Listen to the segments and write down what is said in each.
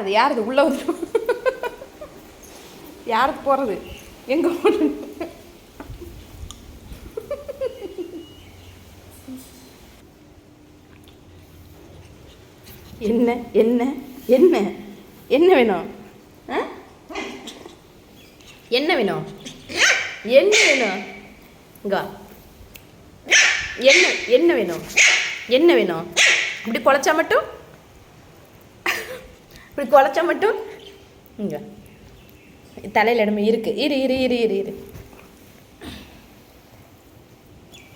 யாருது? யாருது? உள்ளே வந்து யாருக்கு போகிறது எங்கே போடு என்ன? என்ன? என்ன? என்ன வேணும்? என்ன வேணும்? என்ன வேணும்? இங்க என்ன? என்ன வேணும்? என்ன வேணும்? இப்படி குழச்சா மட்டும்? இப்படி குழச்சா மட்டும் இங்கே. தலையில் இடமே இருக்கு. இரு இரு இரு இரு இரு.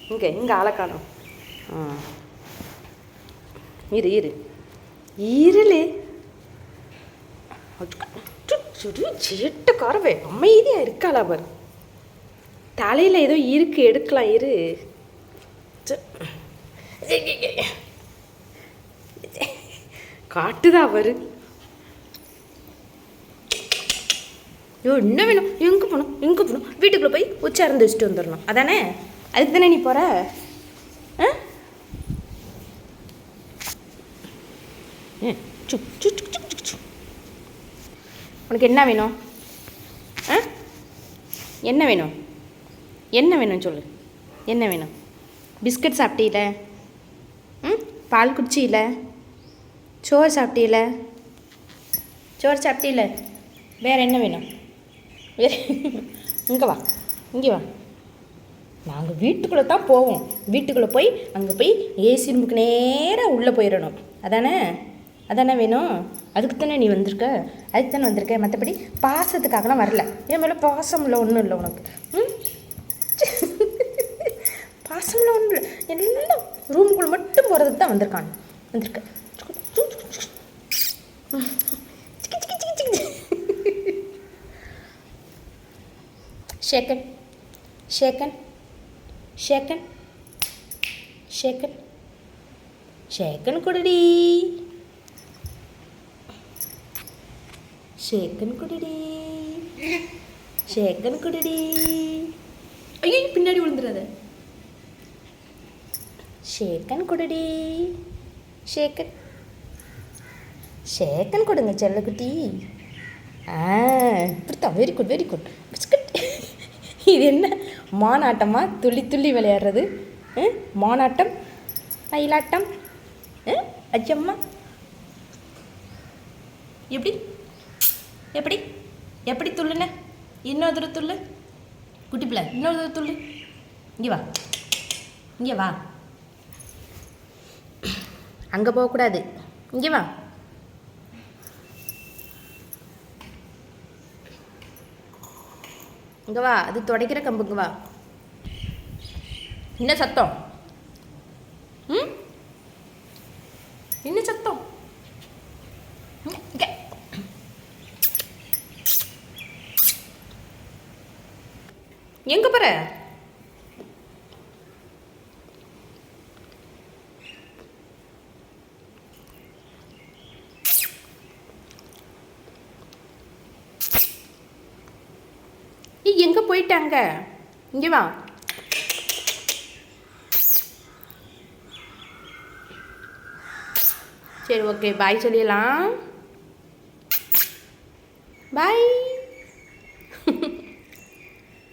இங்கே இங்கே ஆளை ஆ. இரு இரு. இருளே. சேட்டுக்காரவே அமைதியாக இருக்காளா பாரு. தலையில் ஏதோ இருக்கு எடுக்கலாம் இரு. காட்டுதா பாரு ஐயோ என்ன வேணும்? எங்கே போகணும்? எங்கே போகணும்? வீட்டுக்குள்ளே போய் உச்சார்ந்து வச்சுட்டு வந்துடணும் அதானே? அதுக்கு தானே நீ போகிற ஆ? சு, சு, உனக்கு என்ன வேணும்? ஆ? என்ன வேணும்? என்ன வேணும் சொல்லு. என்ன வேணும்? பிஸ்கட் சாப்பிட்டீல ம் பால் குடிச்சியில? சோறு சாப்பிட்டீல சோறு சாப்பிட்டீல வேறு என்ன வேணும்? வேறு இங்கே வா இங்கே வா. நாங்கள் வீட்டுக்குள்ளே தான் போவோம். வீட்டுக்குள்ளே போய் அங்கே போய் ஏசி ரூமுக்கு நேராக உள்ளே போயிடணும். அதானே? அதானே வேணும்? அதுக்கு தானே நீ வந்திருக்க? அதுக்கு தானே வந்திருக்க? மற்றபடி பாசத்துக்காகலாம் வரல. என் மேலே பாசம் இல்லை ஒன்றும் இல்லை உனக்கு. ம்? பாசம்லாம் ஒன்றும் இல்லை. எல்லாம் ரூமுக்குள்ளே மட்டும் போகிறதுக்கு தான் வந்திருக்கான். வந்திருக்கேன் ഷേക്കൻ ഷേക്കൻ ഷേക്കൻ ഷേക്കൻ ഷേക്കൻ കുടടി. ഷേക്കൻ കുടടി. ഷേക്കൻ കുടടി. അയ്യോ പിന്നാടി വിളുന്നത് ഷേക്കൻ കുടടി. ഷേക്കൻ ഷേക്കൻ കൊടുങ്ങ ചെല്ലക്കുട്ടി ആ ഇവിടുത്തെ വെരി ഗുഡ് വെരി ഗുഡ് இது என்ன? மானாட்டமா? துள்ளி துள்ளி விளையாடுறது. மானாட்டம்? மயிலாட்டம் அச்சம்மா? எப்படி? எப்படி? எப்படி துள்ளுன? இன்னொரு தூரம் துள்ளு. குட்டி பிள்ளை இன்னொரு தூரம் துள்ளு. இங்கே வா. இங்கே வா. அங்கே போகக்கூடாது. இங்கே வா. இங்கே வா அது துடைக்கிற கம்புங்க வா. என்ன சத்தம்? ம்? என்ன சத்தம்? எங்கே போகிற எங்க போற? நீ எங்கே போயிட்டாங்க? இங்கே வா. சரி ஓகே பாய் சொல்லிடலாம். பாய்